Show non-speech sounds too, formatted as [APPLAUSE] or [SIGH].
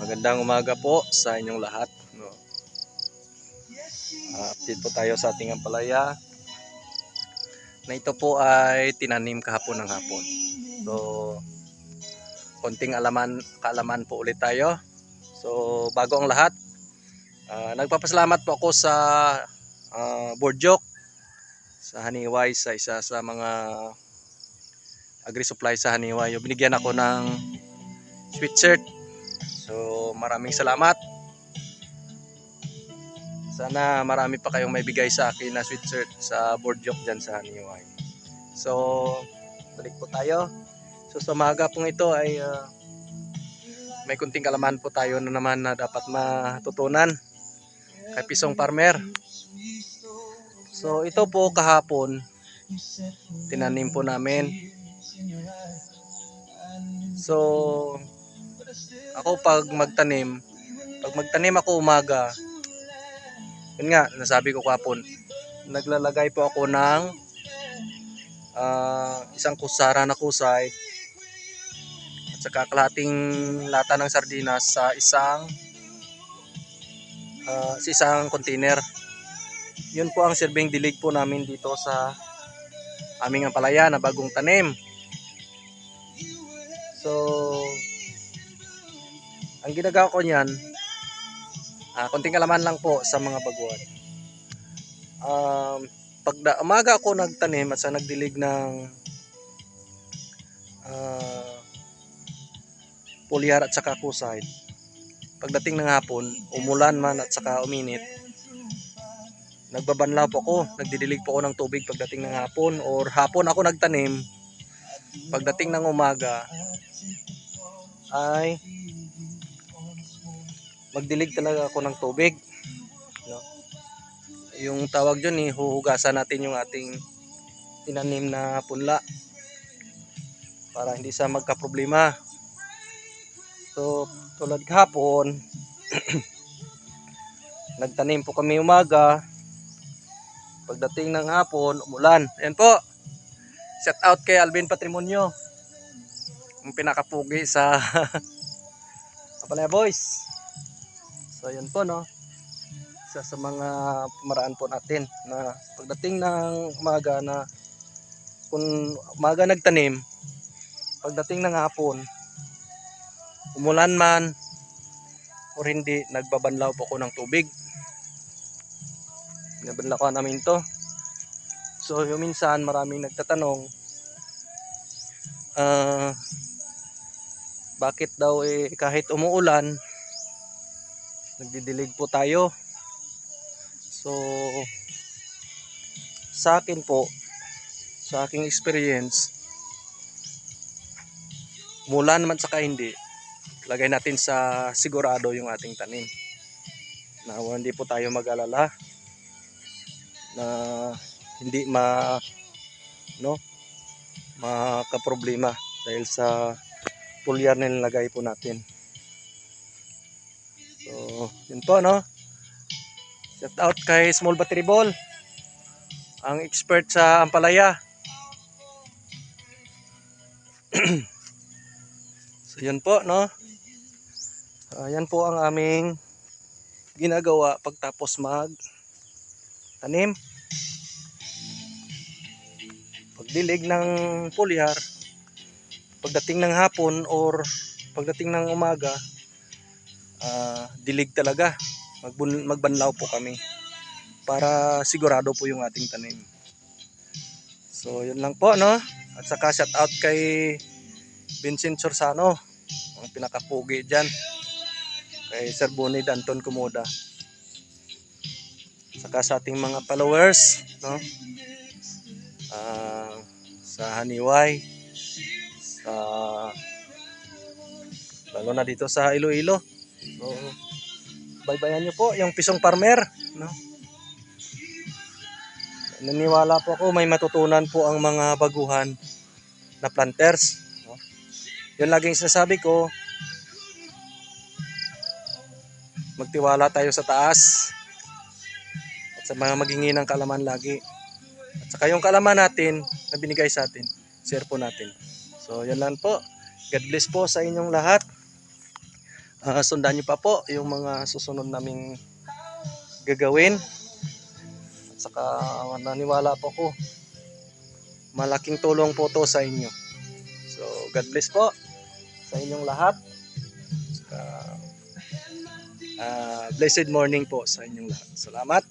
Magandang umaga po sa inyong lahat. No? Ah, update po tayo sa ating ampalaya na ito po ay tinanim kahapon ng hapon. So, konting alaman, kaalaman po ulit tayo. So, bago ang lahat, ah, nagpapasalamat po ako sa uh, Borjok, sa Haniway, sa isa sa mga agri-supply sa Haniway. Binigyan ako ng sweatshirt So maraming salamat. Sana marami pa kayong may bigay sa akin na sweatshirt sa board joke dyan sa Haniway. So balik po tayo. So sa umaga pong ito ay ah, may kunting kalaman po tayo na naman na dapat matutunan kay Pisong Farmer. So ito po kahapon tinanim po namin. So ako pag magtanim, pag magtanim ako umaga, yun nga, nasabi ko kapon, naglalagay po ako ng ah, isang kusara na kusay at saka kalahating lata ng sardinas sa isang ah, sa isang container. Yun po ang serving dilig po namin dito sa aming ampalaya na bagong tanim. So, ang ginagawa ko niyan, ah, konting kalaman lang po sa mga baguhan. Um, pag da, umaga ako nagtanim at sa nagdilig ng ah, pulyar at saka kusay. Pagdating ng hapon, umulan man at saka uminit, nagbabanlaw po ako, nagdidilig po ako ng tubig pagdating ng hapon or hapon ako nagtanim, pagdating ng umaga ay magdilig talaga ako ng tubig. No? Yung tawag dyan, eh, huhugasan natin yung ating tinanim na punla para hindi sa magka-problema. So, tulad kahapon, [CLEARS THROAT] nagtanim po kami umaga. Pagdating ng hapon, umulan. Ayan po. Shout out kay Alvin Patrimonio. Ang pinakapugi sa [LAUGHS] Apalaya Boys. So yun po no. Isa sa mga pamaraan po natin na pagdating ng umaga na kung umaga nagtanim, pagdating ng hapon, umulan man o hindi, nagbabanlaw po ako ng tubig. Nabanlaw ko namin to. So yung minsan maraming nagtatanong, ah, bakit daw eh kahit umuulan, nagdidilig po tayo. So, sa akin po, sa aking experience, mula naman saka hindi, lagay natin sa sigurado yung ating tanim. Na hindi po tayo mag-alala na hindi ma no makaproblema dahil sa pulyar na nilagay po natin. So, yun po, no? Shout out kay Small Battery Ball. Ang expert sa Ampalaya. [CLEARS THROAT] so, yun po, no? Ayan po ang aming ginagawa pagtapos mag tanim. Pagdilig ng pulyar, pagdating ng hapon or pagdating ng umaga, ah, dilig talaga. Magbun, magbanlaw po kami para sigurado po yung ating tanim. So, yun lang po, no? At saka shout out kay Vincent Sorsano, ang pinakapugi dyan. Kay Sir Bonid Anton Kumoda. Saka sa ating mga followers, no? Ah, sa Haniway, sa lalo na dito sa Iloilo. So, baybayan nyo po yung pisong farmer. No? Naniwala po ako may matutunan po ang mga baguhan na planters. No? Yun laging sinasabi ko, magtiwala tayo sa taas at sa mga maghingi ng kalaman lagi. At saka yung kalaman natin na binigay sa atin, share po natin. So, yan lang po. God bless po sa inyong lahat. Ah, sundan niyo pa po yung mga susunod naming gagawin. At saka naniwala po ko malaking tulong po to sa inyo. So, God bless po sa inyong lahat. Saka, ah, blessed morning po sa inyong lahat. Salamat.